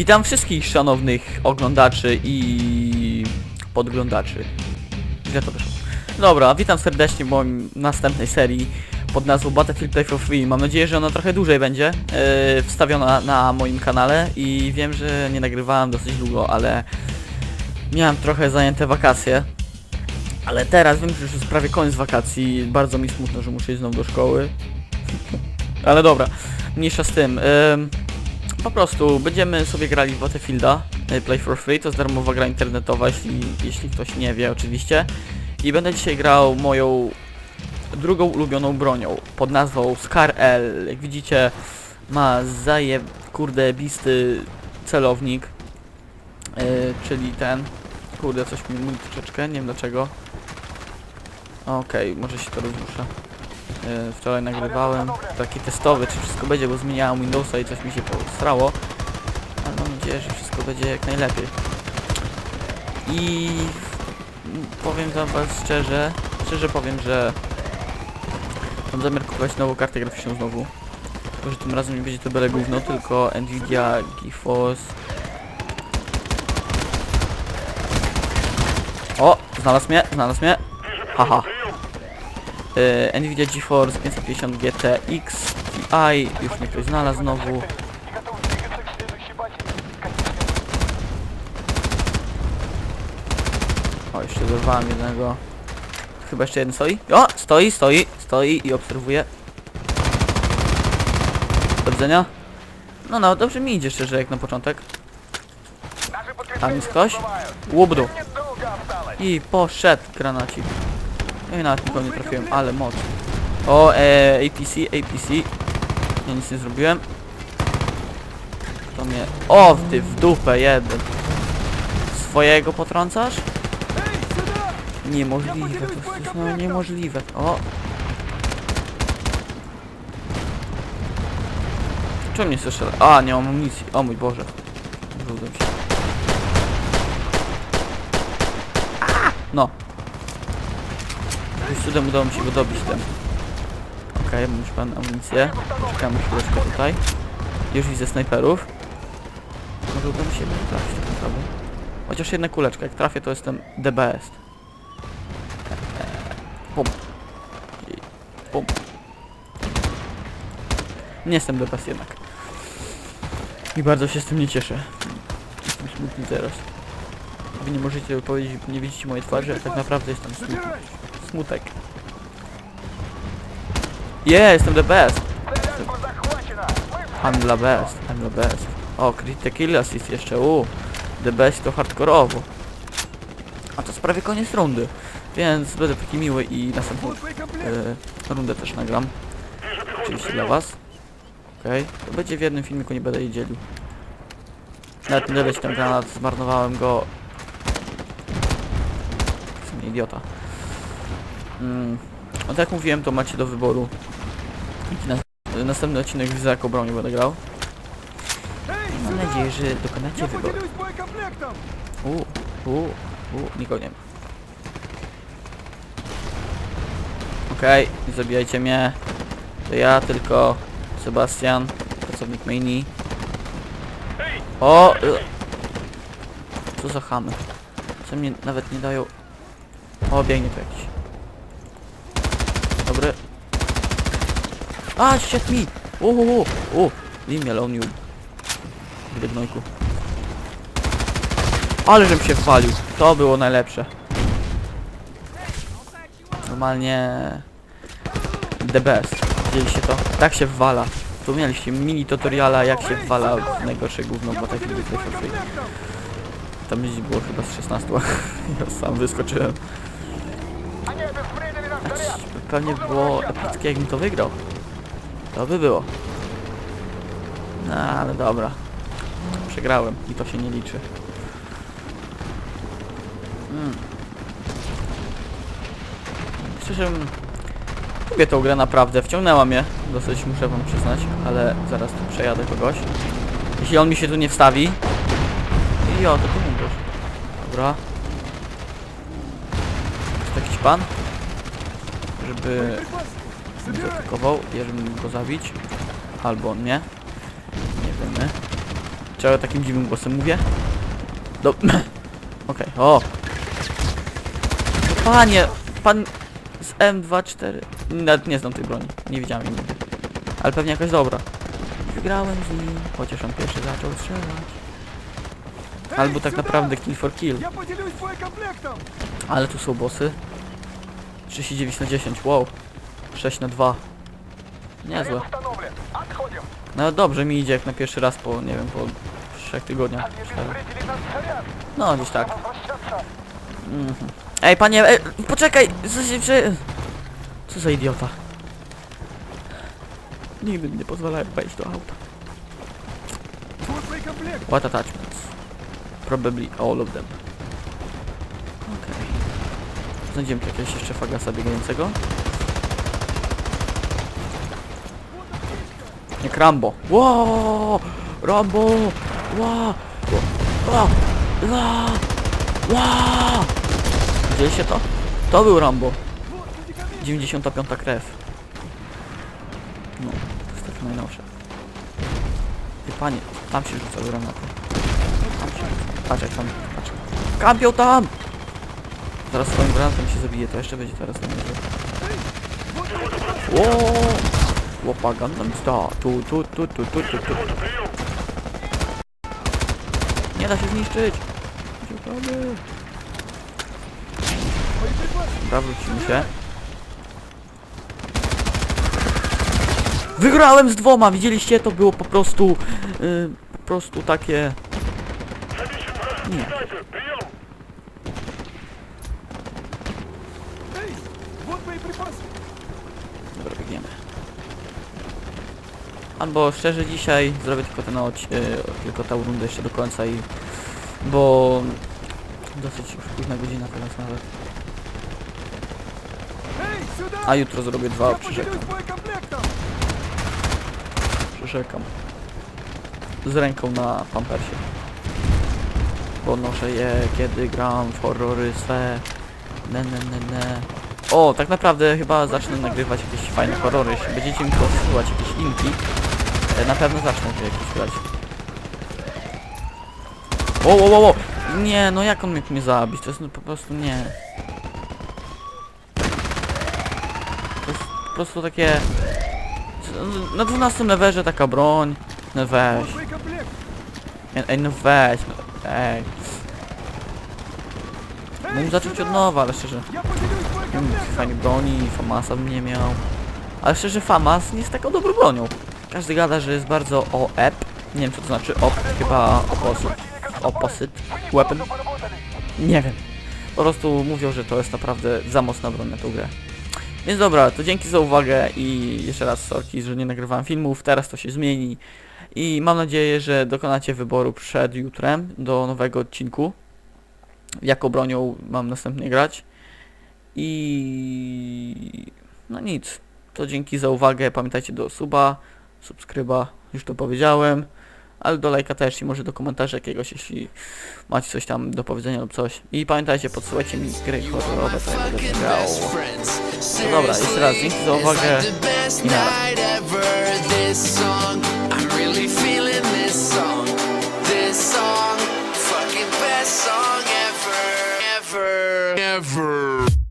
Witam wszystkich szanownych oglądaczy i podglądaczy. Źle to wyszło. Dobra, witam serdecznie w moim następnej serii pod nazwą Battlefield Play for Free. Mam nadzieję, że ona trochę dłużej będzie yy, wstawiona na moim kanale i wiem, że nie nagrywałem dosyć długo, ale miałem trochę zajęte wakacje. Ale teraz wiem, że już jest prawie koniec wakacji. Bardzo mi smutno, że muszę iść znowu do szkoły. ale dobra, mniejsza z tym. Ym, po prostu będziemy sobie grali w Battlefielda e, Play for Free, to jest darmowa gra internetowa, jeśli, jeśli ktoś nie wie oczywiście. I będę dzisiaj grał moją drugą ulubioną bronią pod nazwą Scar L. Jak widzicie ma zaje kurde bisty celownik, e, czyli ten. Kurde, coś mi mówi troszeczkę, nie wiem dlaczego. Okej, może się to rozrusza. E, Wczoraj nagrywałem taki testowy, czy wszystko będzie, bo zmieniałem Windowsa i coś mi się posrało. Ale mam nadzieję, że wszystko będzie jak najlepiej. I powiem wam szczerze, szczerze powiem, że mam zamiar kupować nową kartę graficzną znowu. Tylko, że tym razem nie będzie to byle gówno, tylko Nvidia GeForce. O! Znalazł mnie, znalazł mnie. Haha. E, Nvidia GeForce 550 GTX Ti, już mnie ktoś znalazł znowu. O, jeszcze wyrwałem jednego. Chyba jeszcze jeden stoi? O! Stoi, stoi, stoi i obserwuje. Do. No no, dobrze mi idzie szczerze jak na początek. Tam jest ktoś? Łubdu. I poszedł granacik. No i nawet nie trafiłem, ale moc. O, e, APC, APC. Ja nic nie zrobiłem. To mnie... O, ty w dupę jeden. Swojego potrącasz? Niemożliwe, to jest no niemożliwe. O! Czemu mnie słyszę? A, nie mam amunicji. O mój Boże. No. Już cudem udało mi się go dobić ten. Okej, mam już pan amunicję. Czekamy chwileczkę tutaj. Już widzę snajperów. Może uda mi się go trafić tak naprawdę. Chociaż jedna kuleczka, jak trafię to jestem the best. Pum. Pum. Nie jestem best jednak. I bardzo się z tym nie cieszę. Jestem smutny teraz. Wy nie możecie powiedzieć, nie widzicie mojej twarzy, a tak naprawdę jestem smutny. Smutek. Yeah, jestem the best. I'm the best, I'm the best. O, crit kill assist jeszcze, u. The best to hardkorowo. A to jest prawie koniec rundy. Więc będę taki miły i następną e, rundę też nagram. Oczywiście dla was. Okej. To będzie w jednym filmiku, nie będę jej dzielił. Nawet nie ten granat, zmarnowałem go. Jestem idiota. Mm. No tak jak mówiłem, to macie do wyboru. Następny odcinek widzę jaką bronią będę grał. Mam nadzieję, że dokonacie wyboru. Uuu, uuu, uuu, nikogo nie ma. Okej, nie zabijajcie mnie. To ja tylko Sebastian, pracownik maini. O! y. Co za chamy? Co mnie nawet nie dają... O, biegnie tu jakiś. A, shit me! Uuu, uuu, leave me alone, you. Gnojku. Ale żem się walił. To było najlepsze. Normalnie... The best. Widzieliście to? Tak się wwala. Tu mieliście mini tutoriala jak się wwala w najgorsze gówno Battlefield Play for Free. Tam gdzieś było chyba z 16. ja sam wyskoczyłem. Pewnie by było epickie jakbym to wygrał. To by było. No ale dobra. Przegrałem i to się nie liczy. Mm. Szczerze, lubię tą grę naprawdę, wciągnęła mnie, dosyć muszę wam przyznać, ale zaraz tu przejadę kogoś. Jeśli on mi się tu nie wstawi... I o, to tu umrzesz. Dobra. Jest jakiś pan? Żeby zaatakował, jeżeli go zabić. Albo on. Nie wiemy. Czego takim dziwnym głosem mówię? Do... Okej, okay. o! No, panie! Pan z M24... Nawet nie znam tej broni. Nie widziałem jej nigdy. Ale pewnie jakaś dobra. Wygrałem z nim, chociaż on pierwszy zaczął strzelać. Albo tak naprawdę kill for kill. Ale tu są bossy. 39 na 10, wow. 6 na 2. Niezłe. No dobrze mi idzie jak na pierwszy raz po, nie wiem, po 3 tygodniach. czterech. No, gdzieś tak. Mhm. Ej, panie, ej, poczekaj! Co się przy... Co za idiota? Nigdy nie pozwalają wejść do auta. What attachments? Probably all of them. Okej. Znajdziemy jakiegoś jeszcze fagasa biegającego. Jak Rambo. Wow! Rambo! Wow! Wow! Wow! Wow! Widzieliście to? To był Rambo. 95 krew. No, to jest takie najnowsze. Ty panie, tam się rzuca granaty. Tam się rzuca. Patrz jak tam, patrz. Kampią tam! Zaraz swoim granatem się zabije, to jeszcze będzie teraz na tam. Wow! Łopa Gundam no Star. Tu, tu, tu, tu, tu, tu, tu. Nie da się zniszczyć. Ciekawe. Dobra, wrócimy się. Wygrałem z dwoma, widzieliście? To było po prostu... Yy, po prostu takie... Nie. Dobra, biegniemy. Albo szczerze dzisiaj zrobię tylko ten oć, e, tylko tą rundę jeszcze do końca i... Bo... Dosyć już późna godzina teraz nawet. A jutro zrobię dwa, przyrzekam. Przyrzekam. Z ręką na pampersie. Bo noszę je, kiedy gram w horrory swe. Ne, ne, ne, ne. O, tak naprawdę chyba zacznę nagrywać jakieś fajne horrory. Będziecie mi posyłać jakieś linki. E, na pewno zacznę tu jakiś grać. O, o, o, o! Nie, no jak on mógł mnie zabić? To jest no, po prostu nie. To jest po prostu takie... Na 12 lewerze taka broń. No weź. Ej, no weź. No, ej. Mógł zacząć od nowa, ale szczerze. Hmm, fajnie broni, Famasa bym nie miał. Ale szczerze, Famas nie jest taką dobrą bronią. Każdy gada, że jest bardzo OEP. Nie wiem co to znaczy OP, chyba oposyt. Oposyt. Weapon. Nie wiem. Po prostu mówią, że to jest naprawdę za mocna broń na tą grę. Więc dobra, to dzięki za uwagę i jeszcze raz sorki, że nie nagrywałem filmów, teraz to się zmieni. I mam nadzieję, że dokonacie wyboru przed jutrem do nowego odcinku. Jaką bronią mam następnie grać. I... no nic. To dzięki za uwagę, pamiętajcie do suba, subskryba, już to powiedziałem. Ale do lajka też i może do komentarza jakiegoś, jeśli macie coś tam do powiedzenia lub coś. I pamiętajcie, podsyłajcie mi gry horrorowe, to ja będę grał. No dobra, jeszcze raz dzięki za uwagę i na